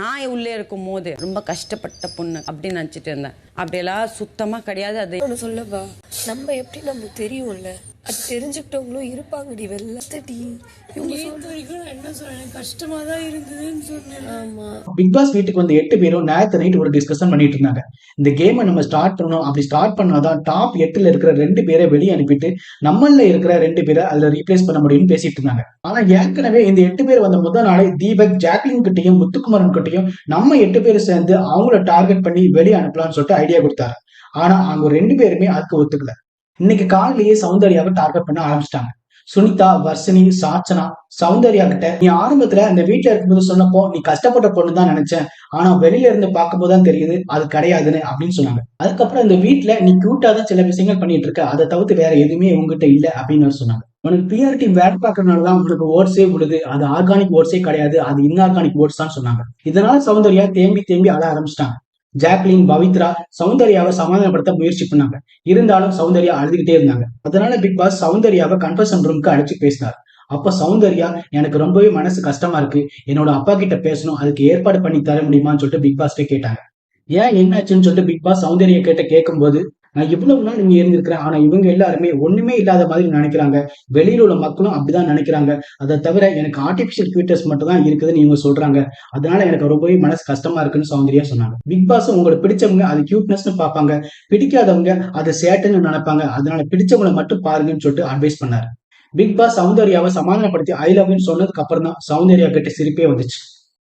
நான் உள்ளே இருக்கும் போது ரொம்ப கஷ்டப்பட்ட பொண்ணு அப்படின்னு நினச்சிட்டு இருந்தேன். அப்படியெல்லாம் சுத்தமாக கிடையாது. அது ஒன்று சொல்லவா? நம்ம எப்படி நமக்கு தெரியும்ல? அது தெரிஞ்சுக்கிட்டவங்களும் இருப்பாங்கடி வெள்ளத்தடி இவங்க நேத்து வரைக்கும் நான் என்ன சொன்னேன்? கஷ்டமா தான் இருந்ததுன்னு சொன்னேன். ஆமா. பிக் பாஸ் வீட்டுக்கு வந்த எட்டு பேரும் நேத்து நைட் ஒரு டிஸ்கஷன் பண்ணிட்டு இருந்தாங்க. இந்த கேமை நம்ம ஸ்டார்ட் பண்ணணும். அப்படி ஸ்டார்ட் பண்ணாதான் டாப் எட்டுல இருக்கிற ரெண்டு பேரை வெளியே அனுப்பிட்டு நம்மள இருக்கிற ரெண்டு பேரை அதுல ரீப்ளேஸ் பண்ண முடியும்னு பேசிட்டு இருந்தாங்க. ஆனா ஏற்கனவே இந்த எட்டு பேர் வந்த முதல் நாளே தீபக் ஜாக்லின் கிட்டையும் முத்துக்குமரன் கிட்டையும் நம்ம எட்டு பேர் சேர்ந்து அவங்கள டார்கெட் பண்ணி வெளியே அனுப்பலாம்னு சொல்லிட்டு ஐடியா கொடுத்தாரு. ஆனா அவங்க ரெண்டு பேருமே அதுக்கு ஒத்துக்கல. இன்னைக்கு காலையிலேயே சௌந்தர்யாவை டார்கெட் பண்ண ஆரம்பிச்சிட்டாங்க. சுனிதா வர்ஷினி சாச்சனா சௌந்தர்யா கிட்ட நீ ஆரம்பத்துல அந்த வீட்டுல இருக்கும்போது சொன்னப்போ நீ கஷ்டப்பட்ட பொண்ணு தான் நினைச்சேன். ஆனா வெளியில இருந்து பார்க்கும்போது தான் தெரியுது அது கிடையாதுன்னு அப்படின்னு சொன்னாங்க. அதுக்கப்புறம் இந்த வீட்டுல நீ கியூட்டா தான் சில விஷயங்கள் பண்ணிட்டு இருக்க. அதை தவிர்த்து வேற எதுவுமே உங்ககிட்ட இல்ல அப்படின்னு சொன்னாங்க. உனக்கு பிஆர்டி வேலை பார்க்கறதுனால தான் உங்களுக்கு ஓட்ஸே விடுது அது ஆர்கானிக் ஓட்ஸே கிடையாது. அது இன்ஆர்கானிக் ஓட்ஸ் தான் சொன்னாங்க. இதனால சௌந்தர்யா தேம்பி தேம்பி அழ ஆரம்பிச்சிட்டாங்க. ஜாக்லின் பவித்ரா சௌந்தர்யாவை சமாதானப்படுத்த முயற்சி பண்ணாங்க. இருந்தாலும் சௌந்தர்யா அழுதுகிட்டே இருந்தாங்க. அதனால பிக் பாஸ் சௌந்தர்யாவை கன்ஃபர்ஷன் ரூம்க்கு அழைச்சு பேசினார். அப்ப சௌந்தர்யா எனக்கு ரொம்பவே மனசு கஷ்டமா இருக்கு. என்னோட அப்பா கிட்ட பேசணும். அதுக்கு ஏற்பாடு பண்ணி தர முடியுமான்னு சொல்லிட்டு பிக் பாஸ்ட்டே கேட்டாங்க. ஏன் என்னாச்சுன்னு சொல்லிட்டு பிக் பாஸ் சௌந்தர்யா கிட்ட கேட்கும்போது நான் இவ்வளவு நாள் இங்க இருந்திருக்கிறேன். ஆனா இவங்க எல்லாருமே ஒண்ணுமே இல்லாத மாதிரி நினைக்கிறாங்க. வெளியில உள்ள மக்களும் அப்படிதான் நினைக்கிறாங்க. அதை தவிர எனக்கு ஆர்டிபிஷியல் ட்விட்டர்ஸ் மட்டும் தான் இருக்குதுன்னு இவங்க சொல்றாங்க. அதனால எனக்கு ரொம்பவே மனசு கஷ்டமா இருக்குன்னு சௌந்தர்யா சொன்னாங்க. பிக் பாஸ் உங்களுக்கு பிடிச்சவங்க அது கியூட்னஸ்னு பார்ப்பாங்க. பிடிக்காதவங்க அதை சேட்டுன்னு நினைப்பாங்க. அதனால பிடிச்சவங்களை மட்டும் பாருங்கன்னு சொல்லிட்டு அட்வைஸ் பண்ணாரு. பிக் பாஸ் சௌந்தர்யாவை சமாதானப்படுத்தி ஐ லவ்னு சொன்னதுக்கு அப்புறம் தான் சௌந்தர்யா கிட்ட சிரிப்பே வந்துச்சு.